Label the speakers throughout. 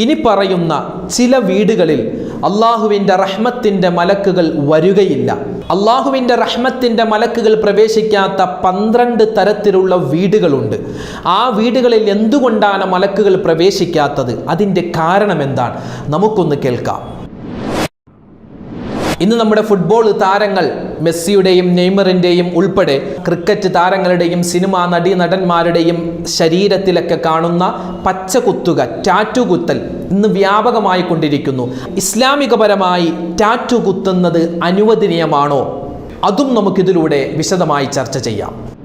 Speaker 1: ഇനി പറയുന്ന ചില വീടുകളിൽ അള്ളാഹുവിന്റെ റഹ്മത്തിന്റെ മലക്കുകൾ വരികയില്ല. അള്ളാഹുവിന്റെ റഹ്മത്തിന്റെ മലക്കുകൾ പ്രവേശിക്കാത്ത പന്ത്രണ്ട് തരത്തിലുള്ള വീടുകളുണ്ട്. ആ വീടുകളിൽ എന്തുകൊണ്ടാണ് മലക്കുകൾ പ്രവേശിക്കാത്തത്? അതിന്റെ കാരണം എന്താണ്? നമുക്കൊന്ന് കേൾക്കാം. ഇന്ന് നമ്മുടെ ഫുട്ബോൾ താരങ്ങൾ മെസ്സിയുടെയും നെയ്മറിന്റെയും ഉൾപ്പെടെ ക്രിക്കറ്റ് താരങ്ങളുടെയും സിനിമാ നടീ നടന്മാരുടെയും ശരീരത്തിലൊക്കെ കാണുന്ന പച്ച കുത്തുക ടാറ്റു കുത്തൽ ഇന്ന് വ്യാപകമായി കൊണ്ടിരിക്കുന്നു. ഇസ്ലാമികപരമായി ടാറ്റു കുത്തുന്നത് അനുവദനീയമാണോ? അതും നമുക്കിതിലൂടെ വിശദമായി ചർച്ച ചെയ്യാം.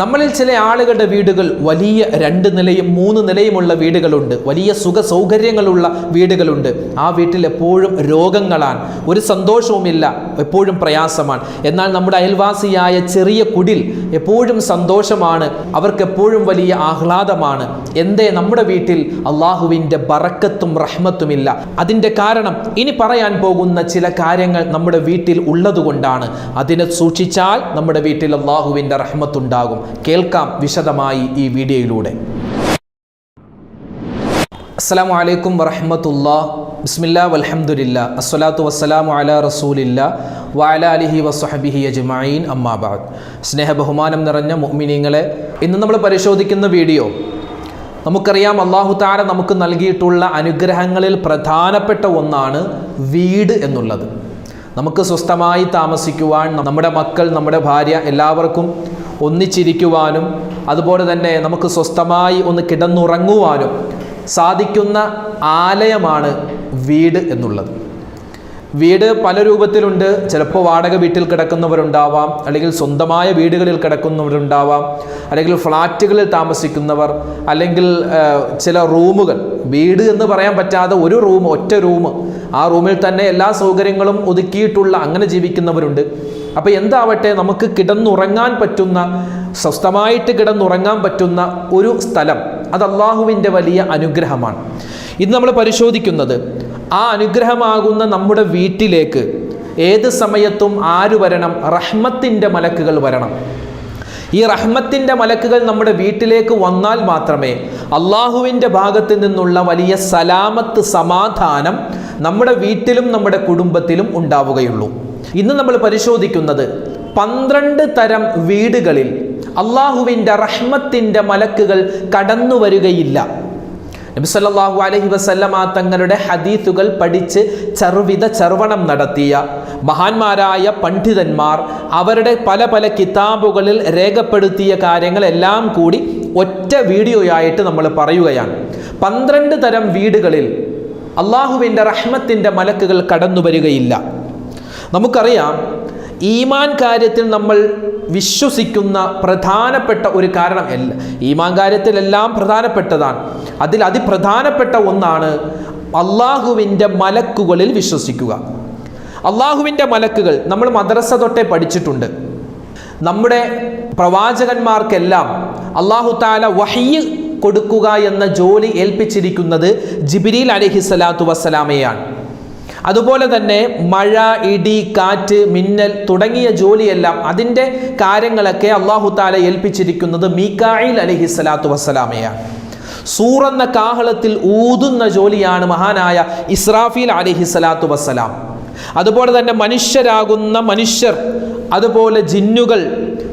Speaker 1: നമ്മളിൽ ചില ആളുകളുടെ വീടുകൾ വലിയ രണ്ട് നിലയും മൂന്ന് നിലയുമുള്ള വീടുകളുണ്ട്. വലിയ സുഖ സൗകര്യങ്ങളുള്ള വീടുകളുണ്ട്. ആ വീട്ടിൽ എപ്പോഴും രോഗങ്ങളാണ്. ഒരു സന്തോഷവുമില്ല. എപ്പോഴും പ്രയാസമാണ്. എന്നാൽ നമ്മുടെ അയൽവാസിയായ ചെറിയ കുടിൽ എപ്പോഴും സന്തോഷമാണ് അവർക്ക് എപ്പോഴും വലിയ ആഹ്ലാദമാണ്. എന്തേ നമ്മുടെ വീട്ടിൽ അള്ളാഹുവിന്റെ ബറക്കത്തും റഹ്മത്തുമില്ല. അതിന്റെ കാരണം ഇനി പറയാൻ പോകുന്ന ചില കാര്യങ്ങൾ നമ്മുടെ വീട്ടിൽ ഉള്ളതുകൊണ്ടാണ്. അതിനെ സൂക്ഷിച്ചാൽ നമ്മുടെ വീട്ടിൽ അള്ളാഹുവിന്റെ റഹ്മത്തുണ്ടാകും. കേൾക്കാം വിശദമായി ഈ വീഡിയോയിലൂടെ. അസ്സാം വലൈക്കും വറഹമത്തുല്ല ബിസ്മില്ലാ വലഹമുല്ല അസ്സലാത്തു വസ്സലാമു അല റസൂലില്ല. വാല അലിഹി വസ്ഹബിഹി അജ്മായിൻ അമ്മാബാദ് സ്നേഹ ബഹുമാനം നിറഞ്ഞ മുഅ്മിനീങ്ങളെ ഇന്ന് നമ്മൾ പരിശോധിക്കുന്ന വീഡിയോ. നമുക്കറിയാം അള്ളാഹു താര നമുക്ക് നൽകിയിട്ടുള്ള അനുഗ്രഹങ്ങളിൽ പ്രധാനപ്പെട്ട ഒന്നാണ് വീട് എന്നുള്ളത്. നമുക്ക് സ്വസ്ഥമായി താമസിക്കുവാൻ നമ്മുടെ മക്കൾ നമ്മുടെ ഭാര്യ എല്ലാവർക്കും ഒന്നിച്ചിരിക്കുവാനും അതുപോലെ തന്നെ നമുക്ക് സ്വസ്ഥമായി ഒന്ന് കിടന്നുറങ്ങുവാനും സാധിക്കുന്ന ആലയമാണ് വീട് എന്നുള്ളത്. വീട് പല രൂപത്തിലുണ്ട്. ചിലപ്പോൾ വാടക വീട്ടിൽ കിടക്കുന്നവരുണ്ടാവാം. അല്ലെങ്കിൽ സ്വന്തമായ വീടുകളിൽ കിടക്കുന്നവരുണ്ടാവാം. അല്ലെങ്കിൽ ഫ്ലാറ്റുകളിൽ താമസിക്കുന്നവർ. അല്ലെങ്കിൽ ചില റൂമുകൾ. വീട് എന്ന് പറയാൻ പറ്റാതെ ഒരു റൂം ഒറ്റ റൂം. ആ റൂമിൽ തന്നെ എല്ലാ സൗകര്യങ്ങളും ഒതുക്കിയിട്ടുള്ള അങ്ങനെ ജീവിക്കുന്നവരുണ്ട്. അപ്പോൾ എന്താവട്ടെ നമുക്ക് കിടന്നുറങ്ങാൻ പറ്റുന്ന സ്വസ്ഥമായിട്ട് കിടന്നുറങ്ങാൻ പറ്റുന്ന ഒരു സ്ഥലം അത് അള്ളാഹുവിന്റെ വലിയ അനുഗ്രഹമാണ്. ഇത് നമ്മൾ പരിശോധിക്കുന്നത് ആ അനുഗ്രഹമാകുന്ന നമ്മുടെ വീട്ടിലേക്ക് ഏത് സമയത്തും ആര് വരണം? റഹ്മത്തിന്റെ മലക്കുകൾ വരണം. ഈ റഹ്മത്തിന്റെ മലക്കുകൾ നമ്മുടെ വീട്ടിലേക്ക് വന്നാൽ മാത്രമേ അള്ളാഹുവിന്റെ ഭാഗത്ത് നിന്നുള്ള വലിയ സലാമത്ത് സമാധാനം നമ്മുടെ വീട്ടിലും നമ്മുടെ കുടുംബത്തിലും ഉണ്ടാവുകയുള്ളൂ. ഇന്ന് നമ്മൾ പരിശോധിക്കുന്നത് പന്ത്രണ്ട് തരം വീടുകളിൽ അള്ളാഹുവിന്റെ റഹ്മത്തിന്റെ മലക്കുകൾ കടന്നു വരികയില്ല. നബിസല്ലാഹു അലഹി വസല്ലമ തങ്ങളുടെ ഹദീസുകൾ പഠിച്ച് ചെറുവിധ ചർവണം നടത്തിയ മഹാന്മാരായ പണ്ഡിതന്മാർ അവരുടെ പല പല കിതാബുകളിൽ രേഖപ്പെടുത്തിയ കാര്യങ്ങളെല്ലാം കൂടി ഒറ്റ വീഡിയോയായിട്ട് നമ്മൾ പറയുകയാണ്. പന്ത്രണ്ട് തരം വീടുകളിൽ അള്ളാഹുവിന്റെ റഹ്മത്തിന്റെ മലക്കുകൾ കടന്നു വരികയില്ല. നമുക്കറിയാം ഈമാൻ കാര്യത്തിൽ നമ്മൾ വിശ്വസിക്കുന്ന പ്രധാനപ്പെട്ട ഒരു കാരണം എല്ലാ ഈമാൻ കാര്യത്തിലെല്ലാം പ്രധാനപ്പെട്ടതാണ്. അതിൽ അതിപ്രധാനപ്പെട്ട ഒന്നാണ് അള്ളാഹുവിന്റെ മലക്കുകളിൽ വിശ്വസിക്കുക. അള്ളാഹുവിന്റെ മലക്കുകൾ നമ്മൾ മദ്രസ തൊട്ടേ പഠിച്ചിട്ടുണ്ട്. നമ്മുടെ പ്രവാചകന്മാർക്കെല്ലാം അള്ളാഹു താല വഹയ്യ് കൊടുക്കുക എന്ന ജോലി ഏൽപ്പിച്ചിരിക്കുന്നത് ജിബിരിൽ അലഹി സ്വലാത്തു വസ്സലാമയാണ്. അതുപോലെ തന്നെ മഴ ഇടി കാറ്റ് മിന്നൽ തുടങ്ങിയ ജോലിയെല്ലാം അതിന്റെ കാര്യങ്ങളൊക്കെ അള്ളാഹു താല ഏൽപ്പിച്ചിരിക്കുന്നത് മീക്കായിൽ അലഹി സ്വലാത്തു വസ്സലാമയാണ്. സൂറെന്ന കാഹളത്തിൽ ഊതുന്ന ജോലിയാണ് മഹാനായ ഇസ്രാഫീൽ അലഹി സ്വലാത്തു വസ്സലാം. അതുപോലെ തന്നെ മനുഷ്യരാകുന്ന മനുഷ്യർ അതുപോലെ ജിന്നുകൾ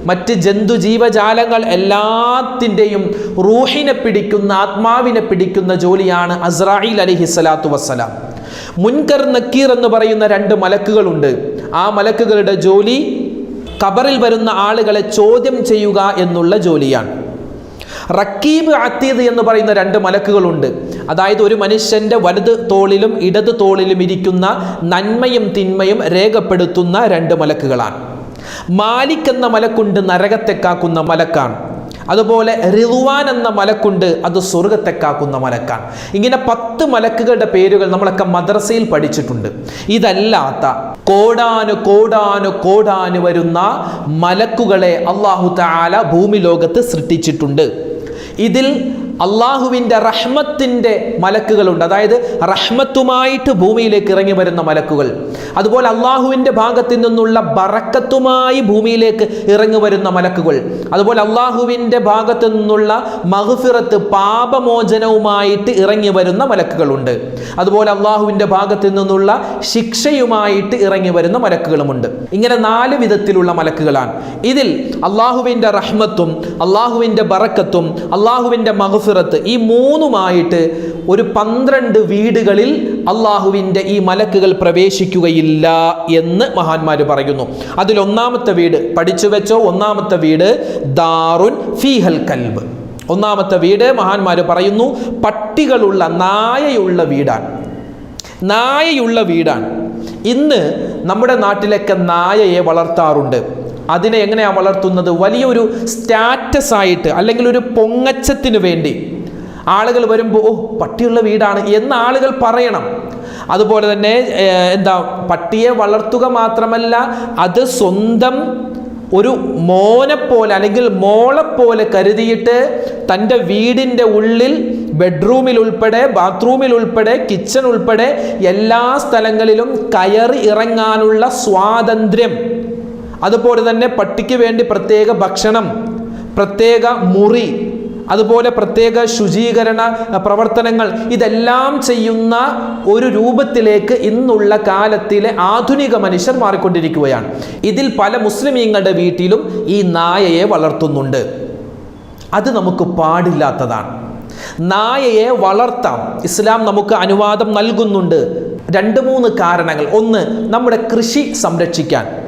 Speaker 1: മറ്റ് ജന്തു ജീവജാലങ്ങൾ എല്ലാത്തിന്റെയും റൂഹിനെ പിടിക്കുന്ന ആത്മാവിനെ പിടിക്കുന്ന ജോലിയാണ് അസ്രായിൽ അലിഹി സ്വലാത്തു വസ്സലാം. മുൻകർ നക്കീർ എന്ന് പറയുന്ന രണ്ട് മലക്കുകളുണ്ട്. ആ മലക്കുകളുടെ ജോലി കബറിൽ വരുന്ന ആളുകളെ ചോദ്യം ചെയ്യുക എന്നുള്ള ജോലിയാണ്. റക്കീബ് അത്തീദ് എന്ന് പറയുന്ന രണ്ട് മലക്കുകളുണ്ട്. അതായത് ഒരു മനുഷ്യന്റെ വലത് തോളിലും ഇടത് തോളിലും ഇരിക്കുന്ന നന്മയും തിന്മയും രേഖപ്പെടുത്തുന്ന രണ്ട് മലക്കുകളാണ്. മാലിക് എന്ന മലക്കുണ്ട് നരകത്തെ കാക്കുന്ന മലക്കാണ്. അതുപോലെ റിദ്വാൻ എന്ന മലക്കുണ്ട് അത് സ്വർഗത്തെ കാക്കുന്ന മലക്കാണ്. ഇങ്ങനെ പത്ത് മലക്കുകളുടെ പേരുകൾ നമ്മളൊക്കെ മദ്രസയിൽ പഠിച്ചിട്ടുണ്ട്. ഇതല്ലാത്ത കോടാനു കോടാനു കോടാനു വരുന്ന മലക്കുകളെ അള്ളാഹു താല ഭൂമി ലോകത്ത് സൃഷ്ടിച്ചിട്ടുണ്ട്. ഇതിൽ അള്ളാഹുവിന്റെ റഹ്മത്തിന്റെ മലക്കുകളുണ്ട്. അതായത് റഹ്മത്തുമായിട്ട് ഭൂമിയിലേക്ക് ഇറങ്ങി വരുന്ന മലക്കുകൾ. അതുപോലെ അള്ളാഹുവിന്റെ ഭാഗത്തു നിന്നുള്ള ബറക്കത്തുമായി ഭൂമിയിലേക്ക് ഇറങ്ങി വരുന്ന മലക്കുകൾ. അതുപോലെ അള്ളാഹുവിന്റെ ഭാഗത്തു നിന്നുള്ള മഹുഫിറത്ത് പാപമോചനവുമായിട്ട് ഇറങ്ങി വരുന്ന മലക്കുകളുണ്ട്. അതുപോലെ അള്ളാഹുവിന്റെ ഭാഗത്തു നിന്നുള്ള ശിക്ഷയുമായിട്ട് ഇറങ്ങി വരുന്ന മലക്കുകളുമുണ്ട്. ഇങ്ങനെ നാല് വിധത്തിലുള്ള മലക്കുകളാണ്. ഇതിൽ അള്ളാഹുവിന്റെ റഹ്മത്തും അള്ളാഹുവിന്റെ ബറക്കത്തും അള്ളാഹുവിന്റെ മഹഫിറത്ത് ഈ മൂന്നുമായിട്ട് ഒരു പന്ത്രണ്ട് വീടുകളിൽ അള്ളാഹുവിന്റെ ഈ മലക്കുകൾ പ്രവേശിക്കുകയില്ല എന്ന് മഹാന്മാർ പറയുന്നു. അതിൽ ഒന്നാമത്തെ വീട് പഠിച്ചു വെച്ചോ? ഒന്നാമത്തെ വീട് ദാറുൻ ഫീഹൽ കൽബ്. ഒന്നാമത്തെ വീട് മഹാന്മാർ പറയുന്നു പട്ടികളുള്ള നായയുള്ള വീടാണ്. നായയുള്ള വീടാണ്. ഇന്ന് നമ്മുടെ നാട്ടിലൊക്കെ നായയെ വളർത്താറുണ്ട്. അതിനെ എങ്ങനെയാണ് വളർത്തുന്നത്? വലിയൊരു സ്റ്റാറ്റസ് ആയിട്ട് അല്ലെങ്കിൽ ഒരു പൊങ്ങച്ചത്തിന് വേണ്ടി ആളുകൾ വരുമ്പോൾ ഓ പട്ടിയുള്ള വീടാണ് എന്ന് ആളുകൾ പറയണം. അതുപോലെ തന്നെ എന്താ പട്ടിയെ വളർത്തുക മാത്രമല്ല അത് സ്വന്തം ഒരു മോനെപ്പോലെ അല്ലെങ്കിൽ മോളെപ്പോലെ കരുതിയിട്ട് തന്റെ വീടിന്റെ ഉള്ളിൽ ബെഡ്റൂമിൽ ഉൾപ്പെടെ ബാത്റൂമിൽ ഉൾപ്പെടെ കിച്ചൺ ഉൾപ്പെടെ എല്ലാ സ്ഥലങ്ങളിലും കയറി ഇറങ്ങാനുള്ള സ്വാതന്ത്ര്യം. അതുപോലെ തന്നെ പട്ടിക്ക് വേണ്ടി പ്രത്യേക ഭക്ഷണം പ്രത്യേക മുറി അതുപോലെ പ്രത്യേക ശുചീകരണ പ്രവർത്തനങ്ങൾ ഇതെല്ലാം ചെയ്യുന്ന ഒരു രൂപത്തിലേക്ക് ഇന്നുള്ള കാലത്തിലെ ആധുനിക മനുഷ്യർ മാറിക്കൊണ്ടിരിക്കുകയാണ്. ഇതിൽ പല മുസ്ലിമീങ്ങളുടെ വീട്ടിലും ഈ നായയെ വളർത്തുന്നുണ്ട്. അത് നമുക്ക് പാടില്ലാത്തതാണ്. നായയെ വളർത്താം. ഇസ്ലാം നമുക്ക് അനുവാദം നൽകുന്നുണ്ട്. രണ്ട് മൂന്ന് കാരണങ്ങൾ. ഒന്ന് നമ്മുടെ കൃഷി സംരക്ഷിക്കാൻ.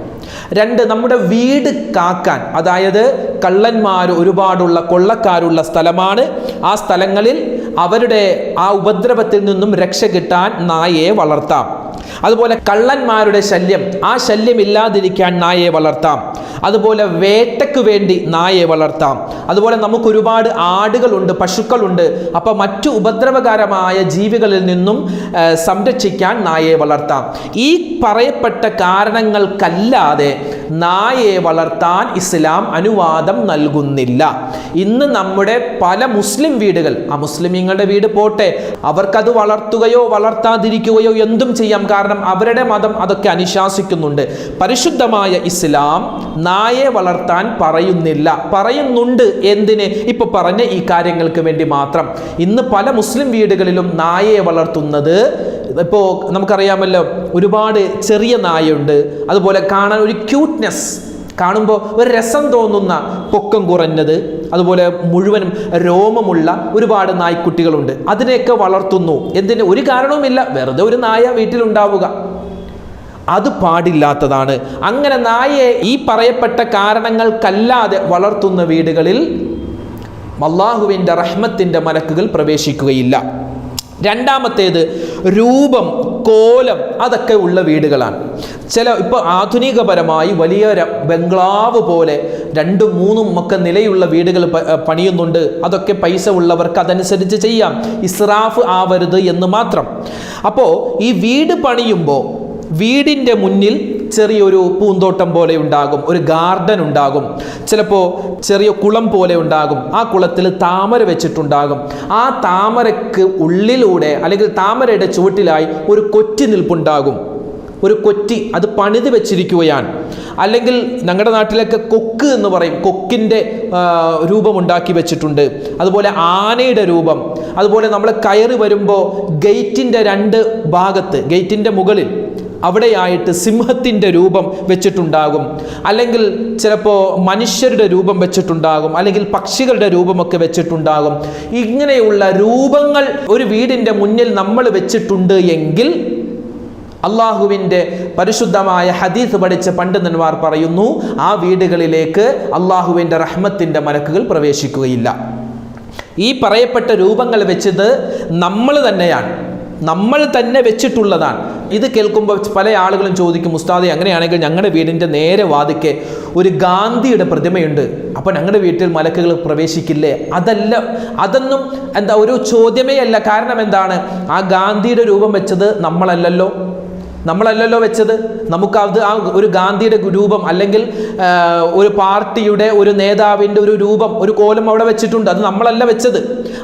Speaker 1: രണ്ട് നമ്മുടെ വീട് കാക്കാൻ. അതായത് കള്ളന്മാർ ഒരുപാടുള്ള കൊള്ളക്കാരുള്ള സ്ഥലമാണ്. ആ സ്ഥലങ്ങളിൽ അവരുടെ ആ ഉപദ്രവത്തിൽ നിന്നും രക്ഷ കിട്ടാൻ നായയെ വളർത്താം. അതുപോലെ കള്ളന്മാരുടെ ശല്യം. ആ ശല്യം ഇല്ലാതിരിക്കാൻ നായയെ വളർത്താം. അതുപോലെ വേട്ടയ്ക്ക് വേണ്ടി നായയെ വളർത്താം. അതുപോലെ നമുക്ക് ഒരുപാട് ആടുകളുണ്ട് പശുക്കളുണ്ട്. അപ്പോൾ മറ്റു ഉപദ്രവകരമായ ജീവികളിൽ നിന്നും സംരക്ഷിക്കാൻ നായയെ വളർത്താം. ഈ പറയപ്പെട്ട കാരണങ്ങൾക്കല്ലാതെ നായയെ വളർത്താൻ ഇസ്ലാം അനുവാദം നൽകുന്നില്ല. ഇന്ന് നമ്മുടെ പല മുസ്ലിം വീടുകൾ ആ മുസ്ലിമീങ്ങളുടെ വീട് പോട്ടെ അവർക്കത് വളർത്തുകയോ വളർത്താതിരിക്കുകയോ എന്തും ചെയ്യാം. കാരണം അവരുടെ മതം അതൊക്കെ അനുശാസിക്കുന്നുണ്ട്. പരിശുദ്ധമായ ഇസ്ലാം നായെ വളർത്താൻ പറയുന്നില്ല. പറയുന്നുണ്ട് എന്തിന്? ഇപ്പൊ പറഞ്ഞ ഈ കാര്യങ്ങൾക്ക് വേണ്ടി മാത്രം. ഇന്ന് പല മുസ്ലിം വീടുകളിലും നായയെ വളർത്തുന്നത് ഇപ്പോൾ നമുക്കറിയാമല്ലോ ഒരുപാട് ചെറിയ നായയുണ്ട്. അതുപോലെ കാണാൻ ഒരു ക്യൂട്ട്നെസ് കാണുമ്പോൾ ഒരു രസം തോന്നുന്ന പൊക്കം കുറഞ്ഞത് അതുപോലെ മുഴുവനും രോമമുള്ള ഒരുപാട് നായ്ക്കുട്ടികളുണ്ട്. അതിനെയൊക്കെ വളർത്തുന്നു. എന്തിന്? ഒരു കാരണവുമില്ല. വെറുതെ ഒരു നായ വീട്ടിലുണ്ടാവുക. അത് പാടില്ലാത്തതാണ്. അങ്ങനെ നായയെ ഈ പറയപ്പെട്ട കാരണങ്ങൾക്കല്ലാതെ വളർത്തുന്ന വീടുകളിൽ അള്ളാഹുവിന്റെ റഹ്മത്തിന്റെ മലക്കുകൾ പ്രവേശിക്കുകയില്ല. രണ്ടാമത്തേത് രൂപം കോലം അതൊക്കെ ഉള്ള വീടുകളാണ്. ചില ഇപ്പോൾ ആധുനികപരമായി വലിയ ബംഗ്ലാവ് പോലെ രണ്ടും മൂന്നും ഒക്കെ നിലയുള്ള വീടുകൾ പണിയുന്നുണ്ട്. അതൊക്കെ പൈസ ഉള്ളവർക്ക് അതനുസരിച്ച് ചെയ്യാം. ഇസ്രാഫ് ആവരുത് എന്ന് മാത്രം. അപ്പോ ഈ വീട് പണിയുമ്പോൾ വീടിന്റെ മുന്നിൽ ചെറിയൊരു പൂന്തോട്ടം പോലെ ഉണ്ടാകും. ഒരു ഗാർഡൻ ഉണ്ടാകും. ചിലപ്പോൾ ചെറിയ കുളം പോലെ ഉണ്ടാകും. ആ കുളത്തിൽ താമര വെച്ചിട്ടുണ്ടാകും. ആ താമരക്ക് ഉള്ളിലൂടെ അല്ലെങ്കിൽ താമരയുടെ ചുവട്ടിലായി ഒരു കൊറ്റി നിൽപ്പുണ്ടാകും. ഒരു കൊറ്റി അത് പണിത് വെച്ചിരിക്കുകയാണ്. അല്ലെങ്കിൽ ഞങ്ങളുടെ നാട്ടിലൊക്കെ കൊക്ക് എന്ന് പറയും. കൊക്കിന്റെ രൂപമുണ്ടാക്കി വെച്ചിട്ടുണ്ട്. അതുപോലെ ആനയുടെ രൂപം. അതുപോലെ നമ്മൾ കയറി വരുമ്പോൾ ഗേറ്റിന്റെ രണ്ട് ഭാഗത്ത് ഗേറ്റിന്റെ മുകളിൽ അവിടെയായിട്ട് സിംഹത്തിന്റെ രൂപം വെച്ചിട്ടുണ്ടാകും. അല്ലെങ്കിൽ ചിലപ്പോൾ മനുഷ്യരുടെ രൂപം വെച്ചിട്ടുണ്ടാകും. അല്ലെങ്കിൽ പക്ഷികളുടെ രൂപമൊക്കെ വെച്ചിട്ടുണ്ടാകും. ഇങ്ങനെയുള്ള രൂപങ്ങൾ ഒരു വീടിന്റെ മുന്നിൽ നമ്മൾ വെച്ചിട്ടുണ്ട് എങ്കിൽ അള്ളാഹുവിന്റെ പരിശുദ്ധമായ ഹദീസ് പഠിച്ച പണ്ഡിതന്മാർ പറയുന്നു ആ വീടുകളിലേക്ക് അള്ളാഹുവിന്റെ റഹ്മത്തിന്റെ മലക്കുകൾ പ്രവേശിക്കുകയില്ല. ഈ പറയപ്പെട്ട രൂപങ്ങൾ വെച്ചത് നമ്മൾ തന്നെയാണ്. നമ്മൾ തന്നെ വെച്ചിട്ടുള്ളതാണ്. ഇത് കേൾക്കുമ്പോൾ പല ആളുകളും ചോദിക്കും ഉസ്താദെ അങ്ങനെയാണെങ്കിൽ ഞങ്ങളുടെ വീടിന്റെ നേരെ വാതിക്കെ ഒരു ഗാന്ധിയുടെ പ്രതിമയുണ്ട്. അപ്പോൾ ഞങ്ങളുടെ വീട്ടിൽ മലക്കുകൾ പ്രവേശിക്കില്ലേ? അതല്ല അതൊന്നും എന്താ ഒരു ചോദ്യമേ അല്ല. കാരണം എന്താണ്? ആ ഗാന്ധിയുടെ രൂപം വെച്ചത് നമ്മളല്ലല്ലോ. നമ്മളല്ലല്ലോ വെച്ചത്. നമുക്ക് അത് ആ ഒരു ഗാന്ധിയുടെ രൂപം അല്ലെങ്കിൽ ഒരു പാർട്ടിയുടെ ഒരു നേതാവിന്റെ ഒരു രൂപം ഒരു കോലം അവിടെ വെച്ചിട്ടുണ്ട്. അത് നമ്മളല്ല വെച്ചത്.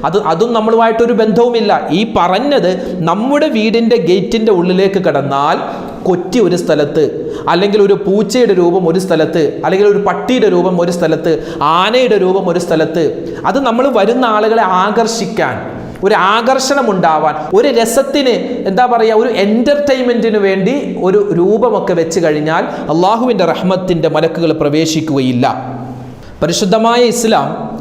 Speaker 1: അത് അതും നമ്മളുമായിട്ടൊരു ബന്ധവുമില്ല. ഈ പറഞ്ഞത് നമ്മുടെ വീടിന്റെ ഗേറ്റിന്റെ ഉള്ളിലേക്ക് കടന്നാൽ കൊറ്റി ഒരു സ്ഥലത്ത് അല്ലെങ്കിൽ ഒരു പൂച്ചയുടെ രൂപം ഒരു സ്ഥലത്ത് അല്ലെങ്കിൽ ഒരു പട്ടിയുടെ രൂപം ഒരു സ്ഥലത്ത് ആനയുടെ രൂപം ഒരു സ്ഥലത്ത് അത് നമ്മൾ വരുന്ന ആളുകളെ ആകർഷിക്കാൻ ഒരു ആകർഷണം ഉണ്ടാവാൻ ഒരു രസത്തിന് എന്താ പറയുക ഒരു എന്റർടൈൻമെന്റിന് വേണ്ടി ഒരു രൂപമൊക്കെ വെച്ച് കഴിഞ്ഞാൽ അള്ളാഹുവിന്റെ റഹ്മത്തിന്റെ മലക്കുകൾ പ്രവേശിക്കുകയില്ല. പരിശുദ്ധമായ ഇസ്ലാം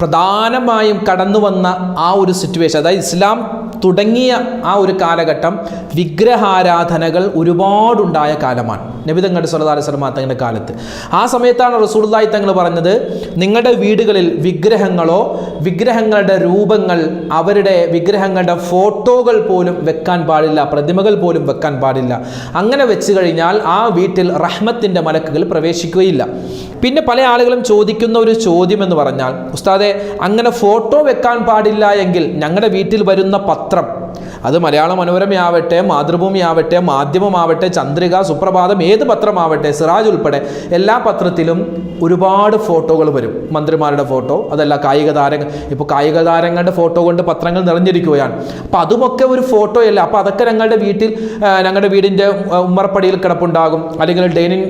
Speaker 1: പ്രധാനമായും കടന്നു വന്ന ആ ഒരു സിറ്റുവേഷൻ അതായത് ഇസ്ലാം തുടങ്ങിയ ആ ഒരു കാലഘട്ടം വിഗ്രഹാരാധനകൾ ഒരുപാടുണ്ടായ കാലമാണ്. നബിതങ്ങളുടെ സല്ലല്ലാഹു അലൈഹി തങ്ങളുടെ കാലത്ത്. ആ സമയത്താണ് റസൂലുള്ളാഹി തങ്ങൾ പറഞ്ഞത് നിങ്ങളുടെ വീടുകളിൽ വിഗ്രഹങ്ങളോ വിഗ്രഹങ്ങളുടെ രൂപങ്ങൾ അവരുടെ വിഗ്രഹങ്ങളുടെ ഫോട്ടോകൾ പോലും വെക്കാൻ പാടില്ല പ്രതിമകൾ പോലും വെക്കാൻ പാടില്ല. അങ്ങനെ വെച്ച് കഴിഞ്ഞാൽ ആ വീട്ടിൽ റഹ്മത്തിന്റെ മലക്കുകൾ പ്രവേശിക്കുകയില്ല. പിന്നെ പല ആളുകളും ചോദിക്കുന്ന ഒരു ചോദ്യം എന്ന് പറഞ്ഞാൽ ഉസ്താദെ അങ്ങനെ ഫോട്ടോ വെക്കാൻ പാടില്ല എങ്കിൽ ഞങ്ങളുടെ വീട്ടിൽ വരുന്ന പത്രം അത് മലയാള മനോരമയാവട്ടെ മാതൃഭൂമിയാവട്ടെ മാധ്യമമാവട്ടെ ചന്ദ്രിക സുപ്രഭാതം ഏത് പത്രമാവട്ടെ സിറാജ് ഉൾപ്പെടെ എല്ലാ പത്രത്തിലും ഒരുപാട് ഫോട്ടോകൾ വരും. മന്ത്രിമാരുടെ ഫോട്ടോ അതല്ല കായിക താരങ്ങൾ ഇപ്പോൾ കായിക താരങ്ങളുടെ ഫോട്ടോ കൊണ്ട് പത്രങ്ങൾ നിറഞ്ഞിരിക്കുകയാണ്. അപ്പോൾ അതുമൊക്കെ ഒരു ഫോട്ടോയല്ല. അപ്പോൾ അതൊക്കെ ഞങ്ങളുടെ വീട്ടിൽ ഞങ്ങളുടെ വീടിന്റെ ഉമ്മറപ്പടിയിൽ കിടപ്പുണ്ടാകും. അല്ലെങ്കിൽ ഡൈനിങ്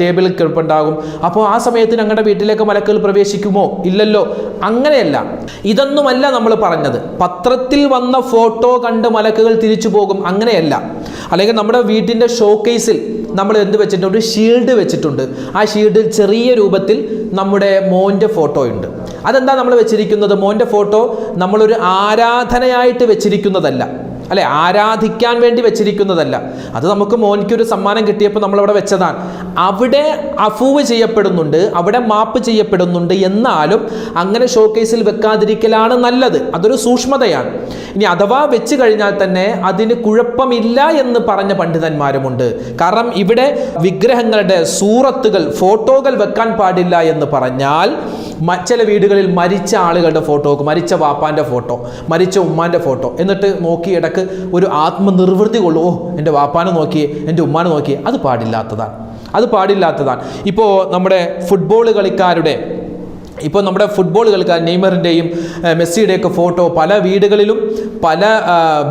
Speaker 1: ടേബിളിൽ കിടപ്പുണ്ടാകും. അപ്പോൾ ആ സമയത്ത് ഞങ്ങളുടെ വീട്ടിലേക്ക് മലക്കുകൾ പ്രവേശിക്കുമോ? ഇല്ലല്ലോ. അങ്ങനെയല്ല. ഇതൊന്നുമല്ല നമ്മൾ പറഞ്ഞത്. പത്രത്തിൽ വന്ന ഫോട്ടോ കണ്ട് മലക്കുകൾ തിരിച്ചു പോകും. അങ്ങനെയല്ല. അല്ലെങ്കിൽ നമ്മുടെ വീട്ടിന്റെ ഷോക്കേസിൽ നമ്മൾ എന്ത് വെച്ചിട്ടുണ്ട്? ഒരു ഷീൽഡ് വെച്ചിട്ടുണ്ട്. ആ ഷീൽഡിൽ ചെറിയ രൂപത്തിൽ നമ്മുടെ മോന്റെ ഫോട്ടോ ഉണ്ട്. അതെന്താ നമ്മൾ വെച്ചിരിക്കുന്നത്? മോന്റെ ഫോട്ടോ നമ്മളൊരു ആരാധനയായിട്ട് വെച്ചിരിക്കുന്നതല്ല. അല്ലെ ആരാധിക്കാൻ വേണ്ടി വെച്ചിരിക്കുന്നതല്ല. അത് നമുക്ക് മോനിക്ക് ഒരു സമ്മാനം കിട്ടിയപ്പോൾ നമ്മളവിടെ വെച്ചതാണ്. അവിടെ അഫൂവ് ചെയ്യപ്പെടുന്നുണ്ട് അവിടെ മാപ്പ് ചെയ്യപ്പെടുന്നുണ്ട് എന്നാലും അങ്ങനെ ഷോ കേസിൽ വെക്കാതിരിക്കലാണ് നല്ലത്. അതൊരു സൂക്ഷ്മതയാണ്. ഇനി അഥവാ വെച്ച് കഴിഞ്ഞാൽ തന്നെ അതിന് കുഴപ്പമില്ല എന്ന് പറഞ്ഞ പണ്ഡിതന്മാരുമുണ്ട്. കാരണം ഇവിടെ വിഗ്രഹങ്ങളുടെ സൂറത്തുകൾ ഫോട്ടോകൾ വെക്കാൻ പാടില്ല എന്ന് പറഞ്ഞാൽ ചില വീടുകളിൽ മരിച്ച ആളുകളുടെ ഫോട്ടോ മരിച്ച വാപ്പാന്റെ ഫോട്ടോ മരിച്ച ഉമ്മാന്റെ ഫോട്ടോ എന്നിട്ട് നോക്കി ഇടയ്ക്ക് ഒരു ആത്മനിർവൃത്തി കൊള്ളു. ഓ എന്റെ വാപ്പാനെ നോക്കിയേ എന്റെ ഉമ്മാനെ നോക്കിയേ അത് പാടില്ലാത്തതാണ്. അത് പാടില്ലാത്തതാണ്. ഇപ്പോൾ നമ്മുടെ ഫുട്ബോൾ കളിക്കാരുടെ ഇപ്പോൾ നമ്മുടെ ഫുട്ബോൾ കളിക്കാൻ നെയ്മറിന്റെയും മെസ്സിയുടെയൊക്കെ ഫോട്ടോ പല വീടുകളിലും പല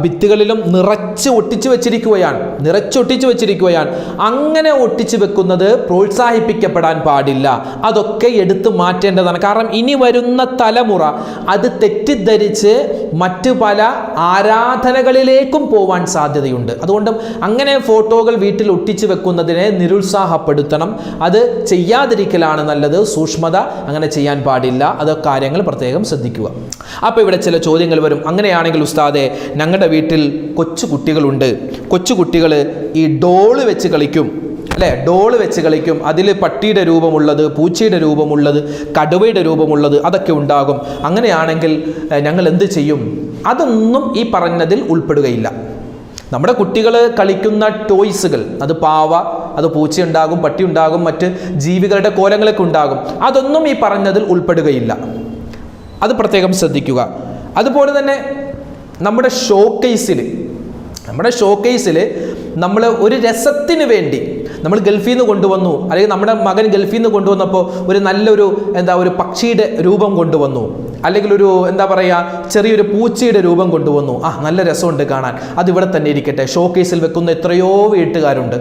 Speaker 1: ഭിത്തികളിലും നിറച്ച് ഒട്ടിച്ചു വെച്ചിരിക്കുകയാണ്. നിറച്ചൊട്ടിച്ചു വെച്ചിരിക്കുകയാണ്. അങ്ങനെ ഒട്ടിച്ചു വെക്കുന്നത് പ്രോത്സാഹിപ്പിക്കപ്പെടാൻ പാടില്ല. അതൊക്കെ എടുത്തു മാറ്റേണ്ടതാണ്. കാരണം ഇനി വരുന്ന തലമുറ അത് തെറ്റിദ്ധരിച്ച് മറ്റ് പല ആരാധനകളിലേക്കും പോവാൻ സാധ്യതയുണ്ട്. അതുകൊണ്ട് അങ്ങനെ ഫോട്ടോകൾ വീട്ടിൽ ഒട്ടിച്ചു വെക്കുന്നതിനെ നിരുത്സാഹപ്പെടുത്തണം. അത് ചെയ്യാതിരിക്കലാണ് നല്ലത്. സൂക്ഷ്മത അങ്ങനെ ചെയ്യാൻ പാടില്ല. അത് കാര്യങ്ങൾ പ്രത്യേകം ശ്രദ്ധിക്കുക. അപ്പോൾ ഇവിടെ ചില ചോദ്യങ്ങൾ വരും. അങ്ങനെയാണെങ്കിൽ ഉസ്താദെ ഞങ്ങളുടെ വീട്ടിൽ കൊച്ചു കുട്ടികളുണ്ട്. കൊച്ചു കുട്ടികൾ ഈ ഡോൾ വെച്ച് കളിക്കും. അല്ലേ? ഡോൾ വെച്ച് കളിക്കും. അതിൽ പട്ടിയുടെ രൂപമുള്ളത് പൂച്ചയുടെ രൂപമുള്ളത് കടുവയുടെ രൂപമുള്ളത് അതൊക്കെ ഉണ്ടാകും. അങ്ങനെയാണെങ്കിൽ ഞങ്ങൾ എന്ത് ചെയ്യും? അതൊന്നും ഈ പറഞ്ഞതിൽ ഉൾപ്പെടുകയില്ല. നമ്മുടെ കുട്ടികൾ കളിക്കുന്ന ടോയ്സുകൾ അത് പാവ അത് പൂച്ചയുണ്ടാകും പട്ടിയുണ്ടാകും മറ്റ് ജീവികളുടെ കോലങ്ങളൊക്കെ ഉണ്ടാകും. അതൊന്നും ഈ പറഞ്ഞതിൽ ഉൾപ്പെടുകയില്ല. അത് പ്രത്യേകം ശ്രദ്ധിക്കുക. അതുപോലെ തന്നെ നമ്മുടെ ഷോക്കേസിൽ നമ്മുടെ ഷോക്കേസിൽ നമ്മൾ ഒരു രസത്തിന് വേണ്ടി നമ്മൾ ഗൾഫിൽ നിന്ന് കൊണ്ടുവന്നു അല്ലെങ്കിൽ നമ്മുടെ മകൻ ഗൾഫിൽ നിന്ന് കൊണ്ടുവന്നപ്പോൾ ഒരു നല്ലൊരു എന്താ ഒരു പക്ഷിയുടെ രൂപം കൊണ്ടുവന്നു അല്ലെങ്കിൽ ഒരു എന്താ പറയുക ചെറിയൊരു പൂച്ചയുടെ രൂപം കൊണ്ടുവന്നു. ആ നല്ല രസമുണ്ട് കാണാൻ. അതിവിടെ തന്നെ ഇരിക്കട്ടെ. ഷോക്കേസിൽ വെക്കുന്ന എത്രയോ വീട്ടുകാരുണ്ട്.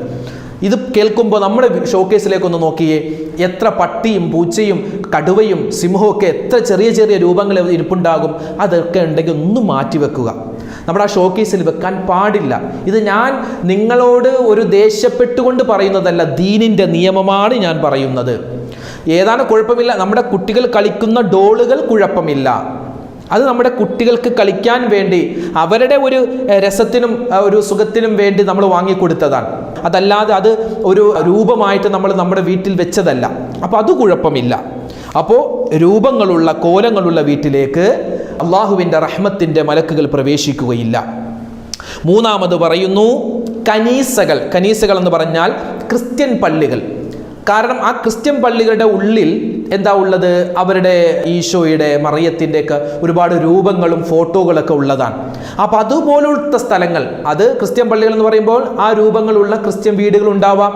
Speaker 1: ഇത് കേൾക്കുമ്പോൾ നമ്മുടെ ഷോക്കേസിലേക്കൊന്ന് നോക്കിയേ. എത്ര പട്ടിയും പൂച്ചയും കടുവയും സിംഹവും ഒക്കെ എത്ര ചെറിയ ചെറിയ രൂപങ്ങൾ ഇരിപ്പുണ്ടാകും. അതൊക്കെ ഉണ്ടെങ്കിൽ ഒന്ന് മാറ്റി വെക്കുക നമ്മുടെ ആ ഷോക്കേസിൽ വെക്കാൻ പാടില്ല. ഇത് ഞാൻ നിങ്ങളോട് ഒരു ദേഷ്യപ്പെട്ടുകൊണ്ട് പറയുന്നതല്ല ദീനിന്റെ നിയമമാണ് ഞാൻ പറയുന്നത്. ഏതാണ് കുഴപ്പമില്ല. നമ്മുടെ കുട്ടികൾ കളിക്കുന്ന ഡോളുകൾ കുഴപ്പമില്ല. അത് നമ്മുടെ കുട്ടികൾക്ക് കളിക്കാൻ വേണ്ടി അവരുടെ ഒരു രസത്തിനും ഒരു സുഖത്തിനും വേണ്ടി നമ്മൾ വാങ്ങിക്കൊടുത്തതാണ്. അതല്ലാതെ അത് ഒരു രൂപമായിട്ട് നമ്മൾ നമ്മുടെ വീട്ടിൽ വെച്ചതല്ല. അപ്പോൾ അത് കുഴപ്പമില്ല. അപ്പോൾ രൂപങ്ങളുള്ള കോലങ്ങളുള്ള വീട്ടിലേക്ക് അള്ളാഹുവിന്റെ റഹ്മത്തിന്റെ മലക്കുകൾ പ്രവേശിക്കുകയില്ല. മൂന്നാമത് പറയുന്നു കനീസകൾ. കനീസകൾ എന്ന് പറഞ്ഞാൽ ക്രിസ്ത്യൻ പള്ളികൾ. കാരണം ആ ക്രിസ്ത്യൻ പള്ളികളുടെ ഉള്ളിൽ എന്താ ഉള്ളത്? അവരുടെ ഈശോയുടെ മറിയത്തിന്റെ ഒക്കെ ഒരുപാട് രൂപങ്ങളും ഫോട്ടോകളൊക്കെ ഉള്ളതാണ്. അപ്പം അതുപോലത്തെ സ്ഥലങ്ങൾ അത് ക്രിസ്ത്യൻ പള്ളികൾ എന്ന് പറയുമ്പോൾ ആ രൂപങ്ങളുള്ള ക്രിസ്ത്യൻ വീടുകൾ ഉണ്ടാവാം.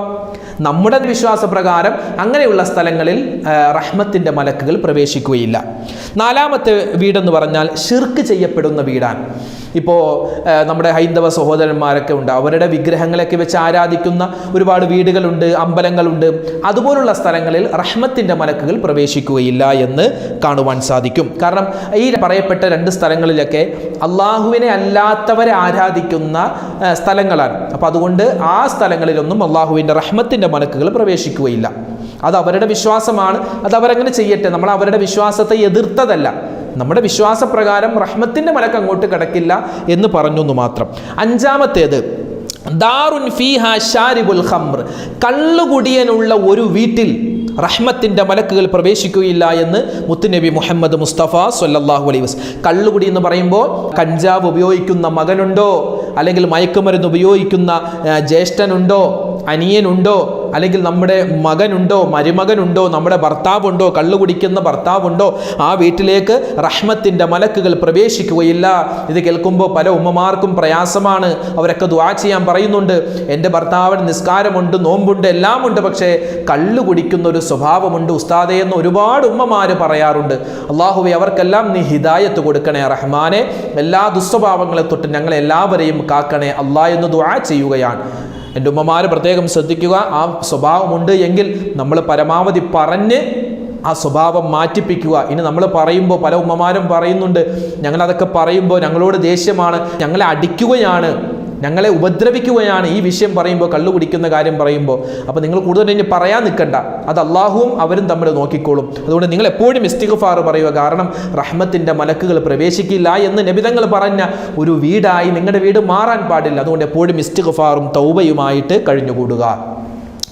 Speaker 1: നമ്മുടെ വിശ്വാസപ്രകാരം അങ്ങനെയുള്ള സ്ഥലങ്ങളിൽ റഹ്മത്തിന്റെ മലക്കുകൾ പ്രവേശിക്കുകയില്ല. നാലാമത്തെ വീടെന്ന് പറഞ്ഞാൽ ഷിർക്ക് ചെയ്യപ്പെടുന്ന വീടാണ്. ഇപ്പോൾ നമ്മുടെ ഹൈന്ദവ സഹോദരന്മാരൊക്കെ ഉണ്ട്. അവരുടെ വിഗ്രഹങ്ങളൊക്കെ വെച്ച് ആരാധിക്കുന്ന ഒരുപാട് വീടുകളുണ്ട് അമ്പലങ്ങളുണ്ട്. അതുപോലുള്ള സ്ഥലങ്ങളിൽ റഹ്മത്തിന്റെ മലക്കുകൾ പ്രവേശിക്കുകയില്ല എന്ന് കാണുവാൻ സാധിക്കും. കാരണം ഈ പറയപ്പെട്ട രണ്ട് സ്ഥലങ്ങളിലൊക്കെ അള്ളാഹുവിനെ അല്ലാത്തവരെ ആരാധിക്കുന്ന സ്ഥലങ്ങളാണ്. അപ്പോൾ അതുകൊണ്ട് ആ സ്ഥലങ്ങളിലൊന്നും അള്ളാഹുവിന്റെ റഹ്മത്തിന്റെ മലക്കുകൾ പ്രവേശിക്കുകയില്ല. അത് അവരുടെ വിശ്വാസമാണ്. അത് അവരങ്ങനെ ചെയ്യട്ടെ. നമ്മൾ അവരുടെ വിശ്വാസത്തെ എതിർത്തതല്ല. നമ്മുടെ വിശ്വാസപ്രകാരം റഹ്മത്തിന്റെ മലക്ക് അങ്ങോട്ട് കിടക്കില്ല എന്ന് പറഞ്ഞു എന്ന് മാത്രം. അഞ്ചാമത്തേത് ദാറുൻ ഫീഹ ഷാരിബുൽ ഖംർ. കള്ളുകുടിയനുള്ള ഒരു വീട്ടിൽ റഹ്മത്തിന്റെ മലക്കുകൾ പ്രവേശിക്കുകയില്ല എന്ന് മുത്തുനബി മുഹമ്മദ് മുസ്തഫ സൊല്ലാഹു അലൈഹി വസ് കള്ളുകുടി എന്ന് പറയുമ്പോൾ കഞ്ചാവ് ഉപയോഗിക്കുന്ന മകനുണ്ടോ? അല്ലെങ്കിൽ മയക്കുമരുന്ന് ഉപയോഗിക്കുന്ന ജ്യേഷ്ഠനുണ്ടോ? അനിയനുണ്ടോ? അല്ലെങ്കിൽ നമ്മുടെ മകനുണ്ടോ? മരുമകനുണ്ടോ? നമ്മുടെ ഭർത്താവുണ്ടോ? കള്ളു കുടിക്കുന്ന ഭർത്താവുണ്ടോ? ആ വീട്ടിലേക്ക് റഹ്മത്തിന്റെ മലക്കുകൾ പ്രവേശിക്കുകയില്ല. ഇത് കേൾക്കുമ്പോൾ പല ഉമ്മമാർക്കും പ്രയാസമാണ്. അവരൊക്കെ ദുആ ചെയ്യാൻ പറയുന്നുണ്ട്. എന്റെ ഭർത്താവിന് നിസ്കാരമുണ്ട് നോമ്പുണ്ട് എല്ലാമുണ്ട്. പക്ഷേ കള്ളു കുടിക്കുന്ന ഒരു സ്വഭാവമുണ്ട്. ഉസ്താദേ എന്ന് ഒരുപാട് ഉമ്മമാർ പറയാറുണ്ട്. അള്ളാഹുവെ അവർക്കെല്ലാം നീ ഹിദായത്ത് കൊടുക്കണേ റഹ്മാനെ. എല്ലാ ദുസ്വഭാവങ്ങളെ തൊട്ട് ഞങ്ങളെല്ലാവരെയും കാക്കണേ അള്ളാഹ് എന്ന് ദുആ ചെയ്യുകയാണ്. എന്റെ ഉമ്മമാർ പ്രത്യേകം ശ്രദ്ധിക്കുക. ആ സ്വഭാവമുണ്ട് എങ്കിൽ നമ്മൾ പരമാവധി പറഞ്ഞ് ആ സ്വഭാവം മാറ്റിപ്പിക്കുക. ഇനി നമ്മൾ പറയുമ്പോൾ പല ഉമ്മമാരും പറയുന്നുണ്ട് ഞങ്ങളതൊക്കെ പറയുമ്പോൾ ഞങ്ങളോട് ദേഷ്യമാണ് ഞങ്ങളെ അടിക്കുകയാണ്. ഞങ്ങളെ ഉപദ്രവിക്കുകയാണ് ഈ വിഷയം പറയുമ്പോൾ കള്ളു കുടിക്കുന്ന കാര്യം പറയുമ്പോൾ. അപ്പോൾ നിങ്ങൾ കൂടുതൽ ഇനി പറയാൻ നിൽക്കണ്ട. അത് അള്ളാഹുവും അവരും തമ്മിൽ നോക്കിക്കോളും. അതുകൊണ്ട് നിങ്ങൾ എപ്പോഴും ഇസ്തിഗ്ഫാർ പറയുക. കാരണം റഹ്മത്തിന്റെ മലക്കുകൾ പ്രവേശിക്കില്ല എന്ന് നബിതങ്ങൾ പറഞ്ഞ ഒരു വീടായി നിങ്ങളുടെ വീട് മാറാൻ പാടില്ല. അതുകൊണ്ട് എപ്പോഴും ഇസ്തിഗ്ഫാറും തൗബയുമായിട്ട് കഴിഞ്ഞുകൂടുക.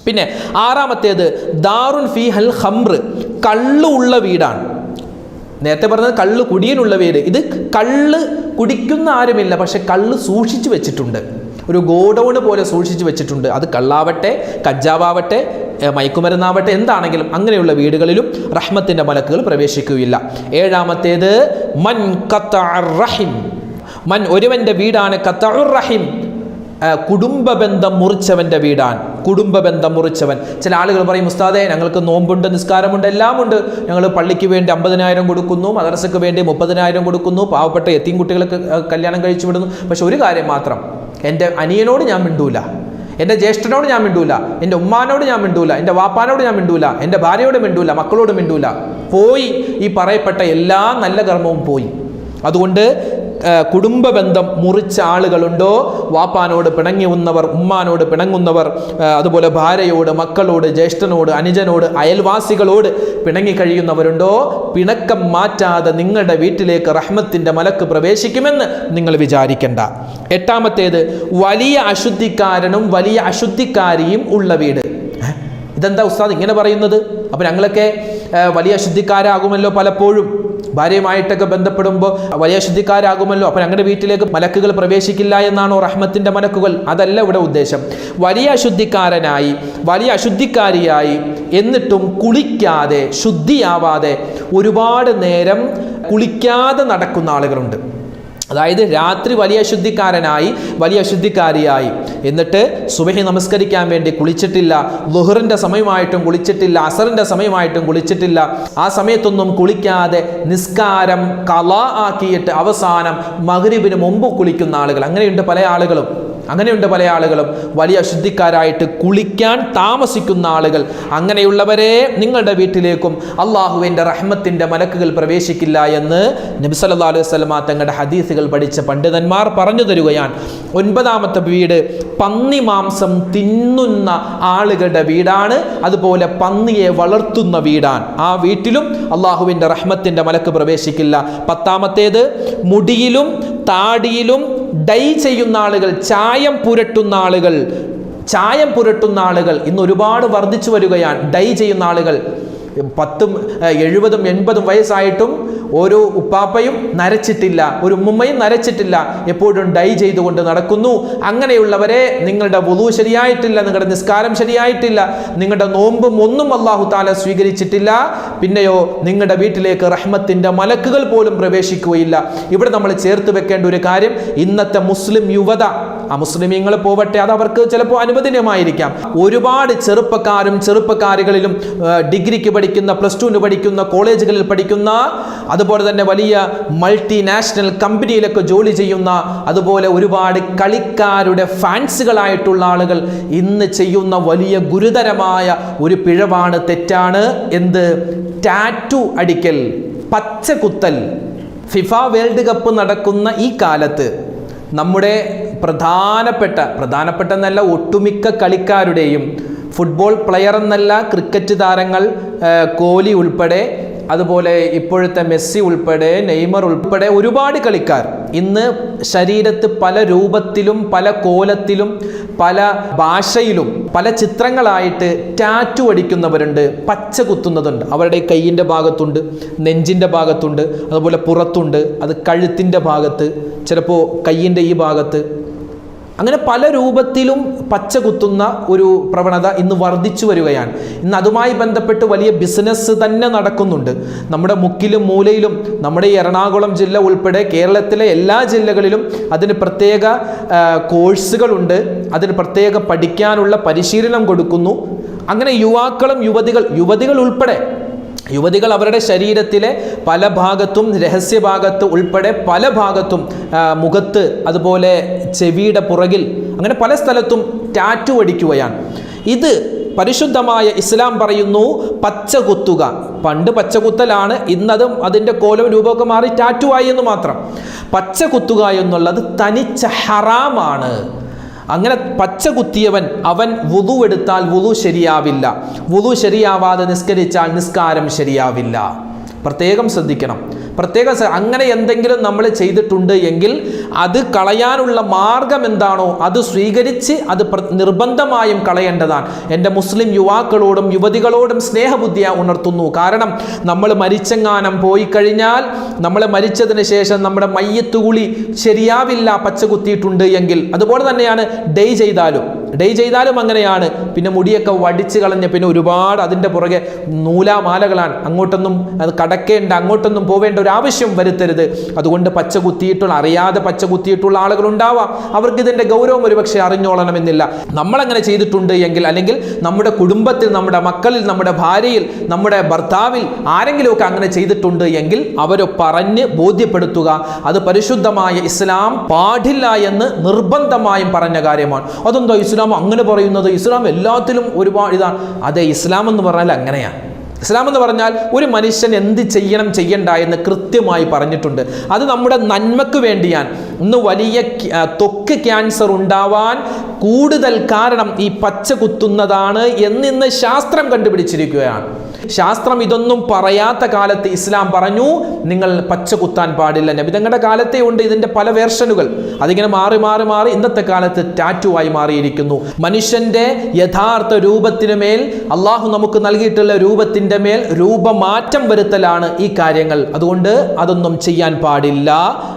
Speaker 1: പിന്നെ ആറാമത്തേത് ദാറുൻ ഫി ഹൽ ഹംറ് കള്ളുള്ള വീടാണ്. നേരത്തെ പറഞ്ഞത് കള്ള് കുടിയനുള്ള വീട്. ഇത് കള്ള് കുടിക്കുന്ന ആരുമില്ല പക്ഷെ കള്ള് സൂക്ഷിച്ചു വെച്ചിട്ടുണ്ട്. ഒരു ഗോഡൗണ് പോലെ സൂക്ഷിച്ചു വെച്ചിട്ടുണ്ട്. അത് കള്ളാവട്ടെ കജ്ജാവട്ടെ മയക്കുമരുന്നാവട്ടെ എന്താണെങ്കിലും അങ്ങനെയുള്ള വീടുകളിലും റഹ്മത്തിന്റെ മലക്കുകൾ പ്രവേശിക്കുകയില്ല. ഏഴാമത്തേത് മൻ റഹിം. മൻ ഒരുവന്റെ വീടാണ് റഹിം. കുടുംബ ബന്ധം മുറിച്ചവന്റെ വീടാൻ കുടുംബ ബന്ധം മുറിച്ചവൻ. ചില ആളുകൾ പറയും ഉസ്താദെ ഞങ്ങൾക്ക് നോമ്പുണ്ട് നിസ്കാരമുണ്ട് എല്ലാം ഉണ്ട് ഞങ്ങൾ പള്ളിക്ക് വേണ്ടി അമ്പതിനായിരം കൊടുക്കുന്നു മദ്രസയ്ക്ക് വേണ്ടി മുപ്പതിനായിരം കൊടുക്കുന്നു പാവപ്പെട്ട എത്തിയും കുട്ടികൾക്ക് കല്യാണം കഴിച്ചു വിടുന്നു. പക്ഷെ ഒരു കാര്യം മാത്രം എന്റെ അനിയനോട് ഞാൻ മിണ്ടൂല. എന്റെ ജ്യേഷ്ഠനോട് ഞാൻ മിണ്ടൂല. എന്റെ ഉമ്മാനോട് ഞാൻ മിണ്ടൂല. എന്റെ വാപ്പാനോട് ഞാൻ മിണ്ടൂല. എന്റെ ഭാര്യയോട് മിണ്ടൂല. മക്കളോട് മിണ്ടൂല. പോയി ഈ പറയപ്പെട്ട എല്ലാ നല്ല കർമ്മവും പോയി. അതുകൊണ്ട് കുടുംബ ബന്ധം മുറിച്ച ആളുകളുണ്ടോ? വാപ്പാനോട് പിണങ്ങുന്നവർ ഉമ്മാനോട് പിണങ്ങുന്നവർ അതുപോലെ ഭാര്യയോട് മക്കളോട് ജ്യേഷ്ഠനോട് അനുജനോട് അയൽവാസികളോട് പിണങ്ങി കഴിയുന്നവരുണ്ടോ? പിണക്കം മാറ്റാതെ നിങ്ങളുടെ വീട്ടിലേക്ക് റഹ്മത്തിന്റെ മലക്ക് പ്രവേശിക്കുമെന്ന് നിങ്ങൾ വിചാരിക്കേണ്ട. എട്ടാമത്തേത് വലിയ അശുദ്ധിക്കാരനും വലിയ അശുദ്ധിക്കാരിയും ഉള്ള വീട്. ഇതെന്താ ഉസ്താദ് ഇങ്ങനെ പറയുന്നത്? അപ്പം ഞങ്ങളൊക്കെ വലിയ അശുദ്ധിക്കാരാകുമല്ലോ പലപ്പോഴും. ഭാര്യയുമായിട്ടൊക്കെ ബന്ധപ്പെടുമ്പോൾ വലിയ ശുദ്ധിക്കാരാകുമല്ലോ. അപ്പം ഞങ്ങളുടെ വീട്ടിലേക്ക് മലക്കുകൾ പ്രവേശിക്കില്ല എന്നാണോ റഹ്മത്തിന്റെ മലക്കുകൾ? അതല്ല ഇവിടെ ഉദ്ദേശം. വലിയ അശുദ്ധിക്കാരനായി വലിയ അശുദ്ധിക്കാരിയായി എന്നിട്ടും കുളിക്കാതെ ശുദ്ധിയാവാതെ ഒരുപാട് നേരം കുളിക്കാതെ നടക്കുന്ന ആളുകളുണ്ട്. അതായത് രാത്രി വലിയ അശുദ്ധിക്കാരനായി വലിയ അശുദ്ധിക്കാരിയായി. എന്നിട്ട് സുബഹി നമസ്കരിക്കാൻ വേണ്ടി കുളിച്ചിട്ടില്ല ലുഹറിന്റെ സമയമായിട്ടും കുളിച്ചിട്ടില്ല അസറിന്റെ സമയമായിട്ടും കുളിച്ചിട്ടില്ല. ആ സമയത്തൊന്നും കുളിക്കാതെ നിസ്കാരം കല ആക്കിയിട്ട് അവസാനം മകരിവിന് മുമ്പ് കുളിക്കുന്ന ആളുകൾ. അങ്ങനെയുണ്ട് പല ആളുകളും. അങ്ങനെയുണ്ട് പല ആളുകളും. വലിയ അശുദ്ധിക്കാരായിട്ട് കുളിക്കാൻ താമസിക്കുന്ന ആളുകൾ. അങ്ങനെയുള്ളവരെ നിങ്ങളുടെ വീട്ടിലേക്കും അള്ളാഹുവിന്റെ റഹ്മത്തിന്റെ മലക്കുകൾ പ്രവേശിക്കില്ല എന്ന് നബി സല്ലല്ലാഹു അലൈഹി സ്വലമ തങ്ങളുടെ ഹദീസുകൾ പഠിച്ച പണ്ഡിതന്മാർ പറഞ്ഞു തരുകയാണ്. ഒൻപതാമത്തെ വീട് പന്നി മാംസം തിന്നുന്ന ആളുകളുടെ വീടാണ്. അതുപോലെ പന്നിയെ വളർത്തുന്ന വീടാണ്. ആ വീട്ടിലും അള്ളാഹുവിന്റെ റഹ്മത്തിന്റെ മലക്ക് പ്രവേശിക്കില്ല. പത്താമത്തേത് മുടിയിലും താടിയിലും ഡൈ ചെയ്യുന്ന ആളുകൾ ചായം പുരട്ടുന്ന ആളുകൾ ചായം പുരട്ടുന്ന ആളുകൾ ഇന്ന് ഒരുപാട് വർദ്ധിച്ചു വരികയാണ്. ഡൈ ചെയ്യുന്ന ആളുകൾ പത്തും എഴുപതും എൺപതും വയസ്സായിട്ടും ഒരു ഉപ്പാപ്പയും നരച്ചിട്ടില്ല ഒരു ഉമ്മയും നരച്ചിട്ടില്ല. എപ്പോഴും ഡൈ ചെയ്തുകൊണ്ട് നടക്കുന്നു. അങ്ങനെയുള്ളവരെ നിങ്ങളുടെ വുളു ശരിയായിട്ടില്ല നിങ്ങളുടെ നിസ്കാരം ശരിയായിട്ടില്ല നിങ്ങളുടെ നോമ്പും ഒന്നും അള്ളാഹു താല സ്വീകരിച്ചിട്ടില്ല. പിന്നെയോ നിങ്ങളുടെ വീട്ടിലേക്ക് റഹ്മത്തിന്റെ മലക്കുകൾ പോലും പ്രവേശിക്കുകയില്ല. ഇവിടെ നമ്മൾ ചേർത്ത് വെക്കേണ്ട ഒരു കാര്യം ഇന്നത്തെ മുസ്ലിം യുവത ആ മുസ്ലിമീങ്ങൾ പോവട്ടെ അത് അവർക്ക് ചിലപ്പോൾ അനുവദനീയമായിരിക്കാം. ഒരുപാട് ചെറുപ്പക്കാരും ചെറുപ്പക്കാരികളിലും ഡിഗ്രിക്ക് പഠിക്കുന്ന പ്ലസ് ടുവിന് പഠിക്കുന്ന കോളേജുകളിൽ പഠിക്കുന്ന അതുപോലെ തന്നെ വലിയ മൾട്ടിനാഷണൽ കമ്പനിയിലൊക്കെ ജോലി ചെയ്യുന്ന അതുപോലെ ഒരുപാട് കളിക്കാരുടെ ഫാൻസുകളായിട്ടുള്ള ആളുകൾ ഇന്ന് ചെയ്യുന്ന വലിയ ഗുരുതരമായ ഒരു പിഴവാണ് തെറ്റാണ് എന്ത്? ടാറ്റു അടിക്കൽ പച്ച കുത്തൽ ഫിഫ വേൾഡ് കപ്പ് നടക്കുന്ന ഈ കാലത്ത് നമ്മുടെ പ്രധാനപ്പെട്ട പ്രധാനപ്പെട്ട എന്നല്ല ഒട്ടുമിക്ക കളിക്കാരുടെയും ഫുട്ബോൾ പ്ലെയർ എന്നല്ല ക്രിക്കറ്റ് താരങ്ങൾ കോഹ്ലി ഉൾപ്പെടെ അതുപോലെ ഇപ്പോഴത്തെ മെസ്സി ഉൾപ്പെടെ നെയ്മർ ഉൾപ്പെടെ ഒരുപാട് കളിക്കാർ. ഇന്ന് ശരീരത്ത് പല രൂപത്തിലും പല കോലത്തിലും പല ഭാഷയിലും പല ചിത്രങ്ങളായിട്ട് ടാറ്റു അടിക്കുന്നവരുണ്ട് പച്ച കുത്തുന്നതുണ്ട്. അവരുടെ കൈയിന്റെ ഭാഗത്തുണ്ട് നെഞ്ചിന്റെ ഭാഗത്തുണ്ട് അതുപോലെ പുറത്തുണ്ട് അത് കഴുത്തിന്റെ ഭാഗത്ത് ചിലപ്പോൾ കയ്യിന്റെ ഈ ഭാഗത്ത് അങ്ങനെ പല രൂപത്തിലും പച്ച കുത്തുന്ന ഒരു പ്രവണത ഇന്ന് വർദ്ധിച്ചു വരികയാണ്. ഇന്ന് അതുമായി ബന്ധപ്പെട്ട് വലിയ ബിസിനസ് തന്നെ നടക്കുന്നുണ്ട്. നമ്മുടെ മുക്കിലും മൂലയിലും നമ്മുടെ ഈ എറണാകുളം ജില്ല ഉൾപ്പെടെ കേരളത്തിലെ എല്ലാ ജില്ലകളിലും അതിന് പ്രത്യേക കോഴ്സുകളുണ്ട്. അതിന് പ്രത്യേക പഠിക്കാനുള്ള പരിശീലനം കൊടുക്കുന്നു. അങ്ങനെ യുവാക്കളും യുവതികൾ യുവതികൾ ഉൾപ്പെടെ യുവതികൾ അവരുടെ ശരീരത്തിലെ പല ഭാഗത്തും രഹസ്യഭാഗത്ത് ഉൾപ്പെടെ പല ഭാഗത്തും മുഖത്ത് അതുപോലെ ചെവിയുടെ പുറകിൽ അങ്ങനെ പല സ്ഥലത്തും ടാറ്റു അടിക്കുകയാണ്. ഇത് പരിശുദ്ധമായ ഇസ്ലാം പറയുന്നു പച്ചകുത്തുക പണ്ട് പച്ചകുത്തലാണ് ഇന്നതും അതിന്റെ കോലം രൂപമൊക്കെ മാറി ടാറ്റു ആയി എന്ന് മാത്രം. പച്ച കുത്തുക എന്നുള്ളത് തനിച്ച ഹറാമാണ്. അങ്ങനെ പച്ച കുത്തിയവൻ അവൻ വുതു എടുത്താൽ വുതു ശരിയാവില്ല. വുതു ശരിയാവാതെ നിസ്കരിച്ചാൽ നിസ്കാരം ശരിയാവില്ല. പ്രത്യേകം ശ്രദ്ധിക്കണം. പ്രത്യേകം അങ്ങനെ എന്തെങ്കിലും നമ്മൾ ചെയ്തിട്ടുണ്ട് എങ്കിൽ അത് കളയാനുള്ള മാർഗം എന്താണോ അത് സ്വീകരിച്ച് അത് നിർബന്ധമായും കളയേണ്ടതാണ്. എന്റെ മുസ്ലിം യുവാക്കളോടും യുവതികളോടും സ്നേഹബുദ്ധിയ ഉണർത്തുന്നു. കാരണം നമ്മൾ മരിച്ചെങ്ങാനം പോയി കഴിഞ്ഞാൽ നമ്മൾ മരിച്ചതിന് ശേഷം നമ്മുടെ മയ്യത്തുകുളി ശരിയാവില്ല പച്ച കുത്തിയിട്ടുണ്ട് എങ്കിൽ. അതുപോലെ തന്നെയാണ് ഡേ ചെയ്താലും. ഡേ ചെയ്താലും അങ്ങനെയാണ്. പിന്നെ മുടിയൊക്കെ വടിച്ച് കളഞ്ഞ് പിന്നെ ഒരുപാട് അതിന്റെ പുറകെ നൂലാമാലകളാണ്. അങ്ങോട്ടൊന്നും അത് കടക്കേണ്ട അങ്ങോട്ടൊന്നും പോവേണ്ട ഒരു ആവശ്യം വരുത്തരുത്. അതുകൊണ്ട് പച്ച കുത്തിയിട്ടുള്ള അറിയാതെ പച്ച കുത്തിയിട്ടുള്ള ആളുകളുണ്ടാവാം. അവർക്ക് ഇതിന്റെ ഗൗരവം ഒരുപക്ഷെ അറിഞ്ഞോളണമെന്നില്ല. നമ്മളങ്ങനെ ചെയ്തിട്ടുണ്ട് എങ്കിൽ അല്ലെങ്കിൽ നമ്മുടെ കുടുംബത്തിൽ നമ്മുടെ മക്കളിൽ നമ്മുടെ ഭാര്യയിൽ നമ്മുടെ ഭർത്താവിൽ ആരെങ്കിലുമൊക്കെ അങ്ങനെ ചെയ്തിട്ടുണ്ട് എങ്കിൽ അവരെ പറഞ്ഞ് ബോധ്യപ്പെടുത്തുക. അത് പരിശുദ്ധമായ ഇസ്ലാം പാടില്ല എന്ന് നിർബന്ധമായും പറഞ്ഞ കാര്യമാണ്. അതെന്തോ ഇസ്ലാം അങ്ങനെ പറയുന്നത് ഇസ്ലാം എല്ലാത്തിലും ഒരുപാട് ഇതാണ്. അതെ ഇസ്ലാം എന്ന് പറഞ്ഞാൽ അങ്ങനെയാണ്. ഇസ്ലാം എന്ന് പറഞ്ഞാൽ ഒരു മനുഷ്യൻ എന്ത് ചെയ്യണം ചെയ്യണ്ട എന്ന് കൃത്യമായി പറഞ്ഞിട്ടുണ്ട്. അത് നമ്മുടെ നന്മക്ക് വേണ്ടിയാണ്. ഇന്ന് വലിയ തൊക്ക് ക്യാൻസർ ഉണ്ടാവാൻ കൂടുതൽ കാരണം ഈ പച്ച കുത്തുന്നതാണ് എന്നിന്ന് ശാസ്ത്രം കണ്ടുപിടിച്ചിരിക്കുകയാണ്. ശാസ്ത്രം ഇതൊന്നും പറയാത്ത കാലത്ത് ഇസ്ലാം പറഞ്ഞു നിങ്ങൾ പച്ച കുത്താൻ പാടില്ല. നബിതങ്ങളുടെ കാലത്തേ ഉണ്ട് ഇതിന്റെ പല വേർഷനുകൾ. അതിങ്ങനെ മാറി മാറി മാറി ഇന്നത്തെ കാലത്ത് ടാറ്റുവായി മാറിയിരിക്കുന്നു. മനുഷ്യന്റെ യഥാർത്ഥ രൂപത്തിന് മേൽ അള്ളാഹു നമുക്ക് നൽകിയിട്ടുള്ള രൂപത്തിന്റെ മേൽ രൂപമാറ്റം വരുത്തലാണ് ഈ കാര്യങ്ങൾ. അതുകൊണ്ട് അതൊന്നും ചെയ്യാൻ പാടില്ല.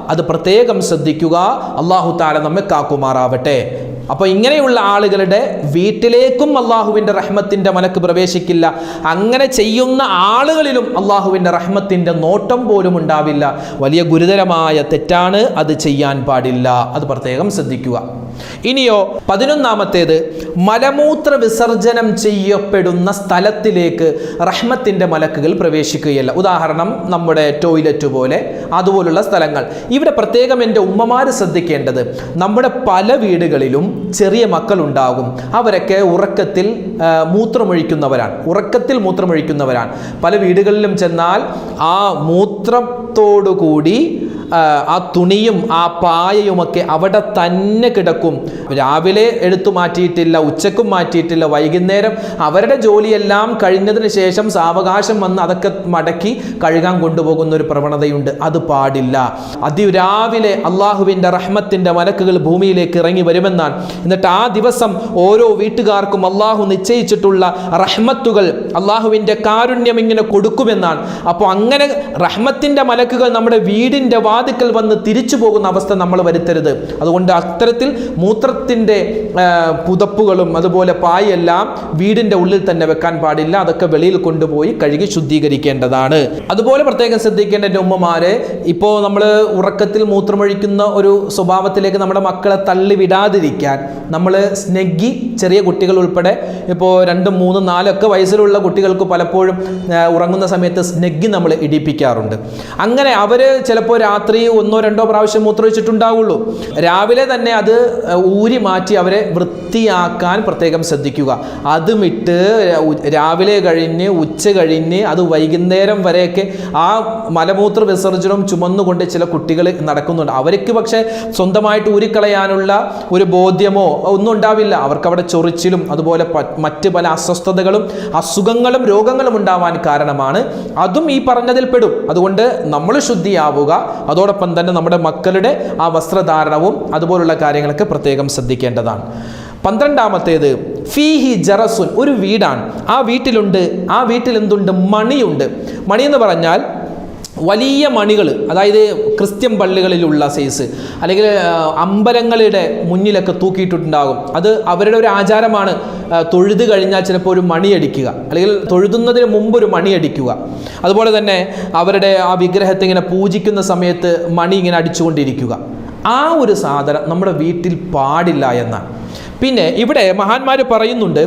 Speaker 1: അത് പ്രത്യേകം ശ്രദ്ധിക്കുക. അള്ളാഹു താല നമ്മെ കാക്കുമാറാവട്ടെ. അപ്പോൾ ഇങ്ങനെയുള്ള ആളുകളുടെ വീട്ടിലേക്കും അള്ളാഹുവിന്റെ റഹ്മത്തിന്റെ മലക്ക് പ്രവേശിക്കില്ല. അങ്ങനെ ചെയ്യുന്ന ആളുകളിലും അള്ളാഹുവിന്റെ റഹ്മത്തിന്റെ നോട്ടം പോലും ഉണ്ടാവില്ല. വലിയ ഗുരുതരമായ തെറ്റാണ് അത് ചെയ്യാൻ പാടില്ല. അത് പ്രത്യേകം ശ്രദ്ധിക്കുക. ഇനിയോ പതിനൊന്നാമത്തേത് മലമൂത്ര വിസർജനം ചെയ്യപ്പെടുന്ന സ്ഥലത്തിലേക്ക് റഹ്മത്തിന്റെ മലക്കുകൾ പ്രവേശിക്കുകയല്ല. ഉദാഹരണം നമ്മുടെ ടോയ്ലറ്റ് പോലെ അതുപോലുള്ള സ്ഥലങ്ങൾ. ഇവിടെ പ്രത്യേകം എന്റെ ഉമ്മമാർ ശ്രദ്ധിക്കേണ്ടത് നമ്മുടെ പല വീടുകളിലും ചെറിയ മക്കളുണ്ടാകും. അവരൊക്കെ ഉറക്കത്തിൽ മൂത്രമൊഴിക്കുന്നവരാണ്. ഉറക്കത്തിൽ മൂത്രമൊഴിക്കുന്നവരാണ്. പല വീടുകളിലും ചെന്നാൽ ആ മൂത്രത്തോടു കൂടി ആ, തുണിയും ആ പായയുമൊക്കെ അവിടെ തന്നെ കിടക്കും. രാവിലെ എടുത്തു മാറ്റിയിട്ടില്ല ഉച്ചക്കും മാറ്റിയിട്ടില്ല വൈകുന്നേരം അവരുടെ ജോലിയെല്ലാം കഴിഞ്ഞതിന് ശേഷം സാവകാശം വന്ന് അതൊക്കെ മടക്കി കഴുകാൻ കൊണ്ടുപോകുന്ന ഒരു പ്രവണതയുണ്ട്. അത് പാടില്ല. അതിരാവിലെ അള്ളാഹുവിന്റെ റഹ്മത്തിന്റെ മലക്കുകൾ ഭൂമിയിലേക്ക് ഇറങ്ങി വരുമെന്നാണ്. എന്നിട്ട് ആ ദിവസം ഓരോ വീട്ടുകാർക്കും അള്ളാഹു നിശ്ചയിച്ചിട്ടുള്ള റഹ്മത്തുകൾ അള്ളാഹുവിന്റെ കാരുണ്യം ഇങ്ങനെ കൊടുക്കുമെന്നാണ്. അപ്പോൾ അങ്ങനെ റഹ്മത്തിന്റെ മലക്കുകൾ നമ്മുടെ വീടിന്റെ വാതിക്കൽ വന്ന് തിരിച്ചു പോകുന്ന അവസ്ഥ നമ്മൾ വരുത്തരുത്. അതുകൊണ്ട് അത്തരത്തിൽ മൂത്രത്തിന്റെ പുതപ്പുകളും അതുപോലെ പായെല്ലാം വീടിന്റെ ഉള്ളിൽ തന്നെ വെക്കാൻ പാടില്ല. അതൊക്കെ വെളിയിൽ കൊണ്ടുപോയി കഴുകി ശുദ്ധീകരിക്കേണ്ടതാണ്. അതുപോലെ പ്രത്യേകം ശ്രദ്ധിക്കേണ്ട എന്റെ ഉമ്മമാരെ ഇപ്പോൾ നമ്മൾ ഉറക്കത്തിൽ മൂത്രമൊഴിക്കുന്ന ഒരു സ്വഭാവത്തിലേക്ക് നമ്മുടെ മക്കളെ തള്ളിവിടാതിരിക്കാൻ നമ്മൾ സ്നെഗ്ഗി ചെറിയ കുട്ടികൾ ഉൾപ്പെടെ ഇപ്പോൾ രണ്ടും മൂന്നും നാലൊക്കെ വയസ്സിലുള്ള കുട്ടികൾക്ക് പലപ്പോഴും ഉറങ്ങുന്ന സമയത്ത് സ്നെഗ്ഗി നമ്മൾ ഇടിപ്പിക്കാറുണ്ട്. അങ്ങനെ അവർ ചിലപ്പോൾ രാത്രി ഒന്നോ രണ്ടോ പ്രാവശ്യം മൂത്രമൊഴിച്ചിട്ടുണ്ടാവുള്ളൂ രാവിലെ തന്നെ അത് ഊരി മാറ്റി അവരെ വൃത്തിയാക്കാൻ പ്രത്യേകം ശ്രദ്ധിക്കുക. അതുമിട്ട് രാവിലെ കഴിഞ്ഞ് ഉച്ച കഴിഞ്ഞ് അത് വൈകുന്നേരം വരെയൊക്കെ ആ മലമൂത്ര വിസർജനം ചുമന്നുകൊണ്ട് ചില കുട്ടികൾ നടക്കുന്നുണ്ട്. അവർക്ക് പക്ഷേ സ്വന്തമായിട്ട് ഊരിക്കളയാനുള്ള ഒരു ബോധ്യമോ ഒന്നും ഉണ്ടാവില്ല. അവർക്ക് അവിടെ ചൊറിച്ചിലും അതുപോലെ മറ്റ് പല അസ്വസ്ഥതകളും അസുഖങ്ങളും രോഗങ്ങളും ഉണ്ടാവാൻ കാരണമാണ്. അതും ഈ പറഞ്ഞതിൽ പെടും. അതുകൊണ്ട് നമ്മൾ ശുദ്ധിയാവുക അതോടൊപ്പം തന്നെ നമ്മുടെ മക്കളുടെ ആ വസ്ത്രധാരണവും അതുപോലുള്ള കാര്യങ്ങളൊക്കെ പ്രത്യേകം ശ്രദ്ധിക്കേണ്ടതാണ്. പന്ത്രണ്ടാമത്തേത് ഫീഹി ജറസുൻ ഒരു വീടാണ്. ആ വീട്ടിലുണ്ട് ആ വീട്ടിൽ എന്തുണ്ട് മണിയുണ്ട്. മണി എന്ന് പറഞ്ഞാൽ വലിയ മണികൾ അതായത് ക്രിസ്ത്യൻ പള്ളികളിലുള്ള സൈസ് അല്ലെങ്കിൽ അമ്പലങ്ങളുടെ മുന്നിലൊക്കെ തൂക്കിയിട്ടുണ്ടാകും അത് അവരുടെ ഒരു ആചാരമാണ് തൊഴുത് കഴിഞ്ഞാൽ ചിലപ്പോൾ ഒരു മണിയടിക്കുക അല്ലെങ്കിൽ തൊഴുതുന്നതിന് മുമ്പ് ഒരു മണിയടിക്കുക അതുപോലെ തന്നെ അവരുടെ ആ വിഗ്രഹത്തെ ഇങ്ങനെ പൂജിക്കുന്ന സമയത്ത് മണി ഇങ്ങനെ അടിച്ചുകൊണ്ടിരിക്കുക. ആ ഒരു സാധനം നമ്മുടെ വീട്ടിൽ പാടില്ല എന്നാണ്. പിന്നെ ഇവിടെ മഹാന്മാർ പറയുന്നുണ്ട്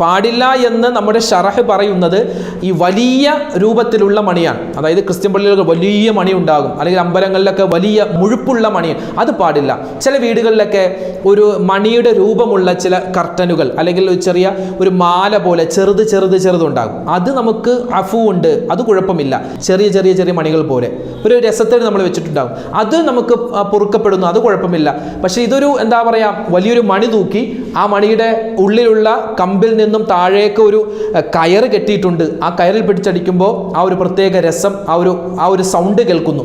Speaker 1: പാടില്ല എന്ന് നമ്മുടെ ഷറഹ് പറയുന്നത് ഈ വലിയ രൂപത്തിലുള്ള മണിയാണ്. അതായത് ക്രിസ്ത്യൻ പള്ളികൾക്ക് വലിയ മണി ഉണ്ടാകും അല്ലെങ്കിൽ അമ്പലങ്ങളിലൊക്കെ വലിയ മുഴുപ്പുള്ള മണി അത് പാടില്ല. ചില വീടുകളിലൊക്കെ ഒരു മണിയുടെ രൂപമുള്ള ചില കർട്ടനുകൾ അല്ലെങ്കിൽ ഒരു ചെറിയ ഒരു മാല പോലെ ചെറുത് ചെറുത് ചെറുതുണ്ടാകും അത് നമുക്ക് അഫു ഉണ്ട് അത് കുഴപ്പമില്ല. ചെറിയ ചെറിയ ചെറിയ മണികൾ പോലെ. ഒരു രസത്തിന് നമ്മൾ വെച്ചിട്ടുണ്ടാകും. അത് നമുക്ക് പൊറുക്കപ്പെടുന്നു അത് കുഴപ്പമില്ല. പക്ഷേ ഇതൊരു എന്താ പറയുക വലിയൊരു മണി തൂക്കി ആ മണിയുടെ ഉള്ളിലുള്ള കമ്പിൽ നിന്നും താഴേക്ക് ഒരു കയറ് കെട്ടിയിട്ടുണ്ട്. ആ കയറിൽ പിടിച്ചടിക്കുമ്പോൾ ആ ഒരു പ്രത്യേക രസം ആ ഒരു ആ ഒരു സൗണ്ട് കേൾക്കുന്നു.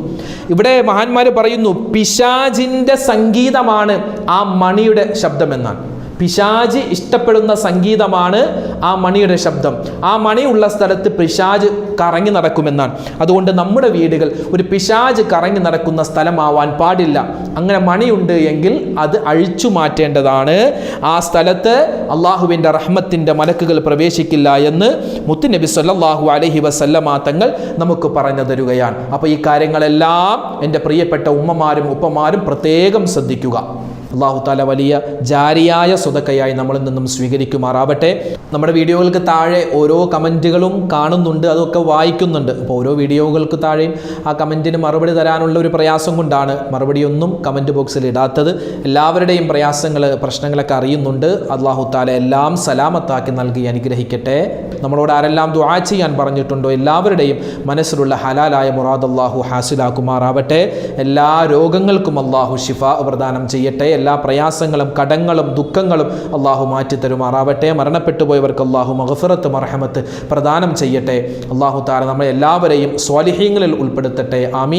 Speaker 1: ഇവിടെ മഹാന്മാർ പറയുന്നു പിശാജിന്റെ സംഗീതമാണ് ആ മണിയുടെ ശബ്ദമെന്നാണ് പിശാജ് ഇഷ്ടപ്പെടുന്ന സംഗീതമാണ് ആ മണിയുടെ ശബ്ദം. ആ മണിയുള്ള സ്ഥലത്ത് പിശാജ് കറങ്ങി നടക്കുമെന്നാണ്. അതുകൊണ്ട് നമ്മുടെ വീടുകൾ ഒരു പിശാജ് കറങ്ങി നടക്കുന്ന സ്ഥലമാവാൻ പാടില്ല. അങ്ങനെ മണിയുണ്ട് എങ്കിൽ അത് അഴിച്ചു മാറ്റേണ്ടതാണ്. ആ സ്ഥലത്ത് അള്ളാഹുവിന്റെ റഹ്മത്തിന്റെ മലക്കുകൾ പ്രവേശിക്കില്ല എന്ന് മുത്തുനബി സല്ലാഹു അലൈഹി വസല്ലമ തങ്ങൾ നമുക്ക് പറഞ്ഞു തരുകയാണ്. അപ്പോൾ ഈ കാര്യങ്ങളെല്ലാം എന്റെ പ്രിയപ്പെട്ട ഉമ്മമാരും ഉപ്പമാരും പ്രത്യേകം ശ്രദ്ധിക്കുക. അള്ളാഹു താല വലിയ ജാരിയായ സ്വതക്കയായി നമ്മളിൽ നിന്നും സ്വീകരിക്കുമാറാവട്ടെ. നമ്മുടെ വീഡിയോകൾക്ക് താഴെ ഓരോ കമന്റുകളും കാണുന്നുണ്ട് അതൊക്കെ വായിക്കുന്നുണ്ട്. അപ്പോൾ ഓരോ വീഡിയോകൾക്ക് താഴെയും ആ കമന്റിന് മറുപടി തരാനുള്ള ഒരു പ്രയാസം കൊണ്ടാണ് മറുപടിയൊന്നും കമന്റ് ബോക്സിൽ ഇടാത്തത്. എല്ലാവരുടെയും പ്രയാസങ്ങൾ പ്രശ്നങ്ങളൊക്കെ അറിയുന്നുണ്ട്. അള്ളാഹു താല എല്ലാം സലാമത്താക്കി നൽകി അനുഗ്രഹിക്കട്ടെ. നമ്മളോട് ആരെല്ലാം ദുആ ചെയ്യാൻ പറഞ്ഞിട്ടുണ്ടോ എല്ലാവരുടെയും മനസ്സിലുള്ള ഹലാലായ മുറാദ് അള്ളാഹു ഹാസിലാക്കുമാറാവട്ടെ. എല്ലാ രോഗങ്ങൾക്കും അള്ളാഹു ഷിഫ പ്രദാനം ചെയ്യട്ടെ. എല്ലാ പ്രയാസങ്ങളും കടങ്ങളും ദുഃഖങ്ങളും അള്ളാഹു മാറ്റി തരുമാറാവട്ടെ മരണപ്പെട്ടു പോയവർക്ക് അള്ളാഹു മഹഫിറത്ത് മർഹമത്ത് പ്രദാനം ചെയ്യട്ടെ. അള്ളാഹു താര നമ്മളെ എല്ലാവരെയും സ്വാലിഹ്യങ്ങളിൽ ഉൾപ്പെടുത്തട്ടെ. ആമീൻ.